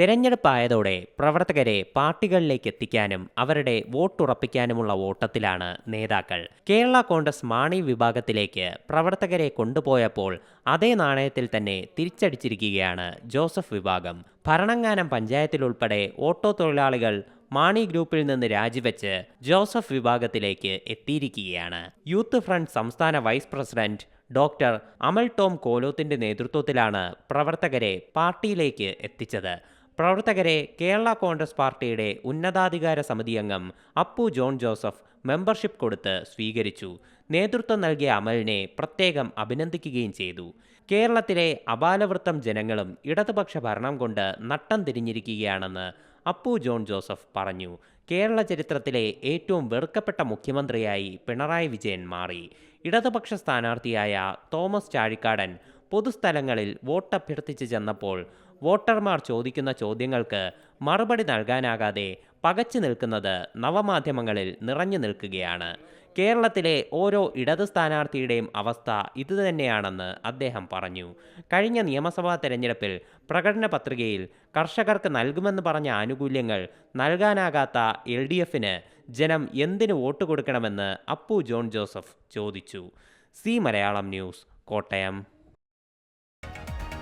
തിരഞ്ഞെടുപ്പായതോടെ പ്രവർത്തകരെ പാർട്ടികളിലേക്ക് എത്തിക്കാനും അവരുടെ വോട്ടുറപ്പിക്കാനുമുള്ള ഓട്ടത്തിലാണ് നേതാക്കൾ. കേരള കോൺഗ്രസ് മാണി വിഭാഗത്തിലേക്ക് പ്രവർത്തകരെ കൊണ്ടുപോയപ്പോൾ അതേ നാണയത്തിൽ തന്നെ തിരിച്ചടിച്ചിരിക്കുകയാണ് ജോസഫ് വിഭാഗം. ഭരണങ്ങാനം പഞ്ചായത്തിലുൾപ്പെടെ ഓട്ടോ തൊഴിലാളികൾ മാണി ഗ്രൂപ്പിൽ നിന്ന് രാജിവെച്ച് ജോസഫ് വിഭാഗത്തിലേക്ക് എത്തിയിരിക്കുകയാണ്. യൂത്ത് ഫ്രണ്ട് സംസ്ഥാന vice president doctor Amal Tom കോലോത്തിന്റെ നേതൃത്വത്തിലാണ് പ്രവർത്തകരെ പാർട്ടിയിലേക്ക് എത്തിച്ചത്. പ്രവർത്തകരെ കേരള കോൺഗ്രസ് പാർട്ടിയുടെ ഉന്നതാധികാര സമിതി അംഗം അപ്പു ജോൺ ജോസഫ് മെമ്പർഷിപ്പ് കൊടുത്ത് സ്വീകരിച്ചു. നേതൃത്വം നൽകിയ അമലിനെ പ്രത്യേകം അഭിനന്ദിക്കുകയും ചെയ്തു. കേരളത്തിലെ അപാലവൃത്തം ജനങ്ങളും ഇടതുപക്ഷ ഭരണം കൊണ്ട് നട്ടം തിരിഞ്ഞിരിക്കുകയാണെന്ന് അപ്പു ജോൺ ജോസഫ് പറഞ്ഞു. കേരള ചരിത്രത്തിലെ ഏറ്റവും വെറുക്കപ്പെട്ട മുഖ്യമന്ത്രിയായി പിണറായി വിജയൻ മാറി. ഇടതുപക്ഷ സ്ഥാനാർത്ഥിയായ തോമസ് ചാഴിക്കാടൻ പൊതുസ്ഥലങ്ങളിൽ വോട്ടഭ്യർത്ഥിച്ച് ചെന്നപ്പോൾ വോട്ടർമാർ ചോദിക്കുന്ന ചോദ്യങ്ങൾക്ക് മറുപടി നൽകാനാകാതെ പകച്ചു നിൽക്കുന്നത് നവമാധ്യമങ്ങളിൽ നിറഞ്ഞു നിൽക്കുകയാണ്. കേരളത്തിലെ ഓരോ ഇടത് സ്ഥാനാർത്ഥിയുടെയും അവസ്ഥ ഇതുതന്നെയാണെന്ന് അദ്ദേഹം പറഞ്ഞു. കഴിഞ്ഞ നിയമസഭാ തെരഞ്ഞെടുപ്പിൽ പ്രകടന പത്രികയിൽ കർഷകർക്ക് നൽകുമെന്ന് പറഞ്ഞ ആനുകൂല്യങ്ങൾ നൽകാനാകാത്ത എൽ ഡി എഫിന് ജനം എന്തിനു വോട്ട് കൊടുക്കണമെന്ന് അപ്പു ജോൺ ജോസഫ് ചോദിച്ചു. C Malayalam news Kottayam.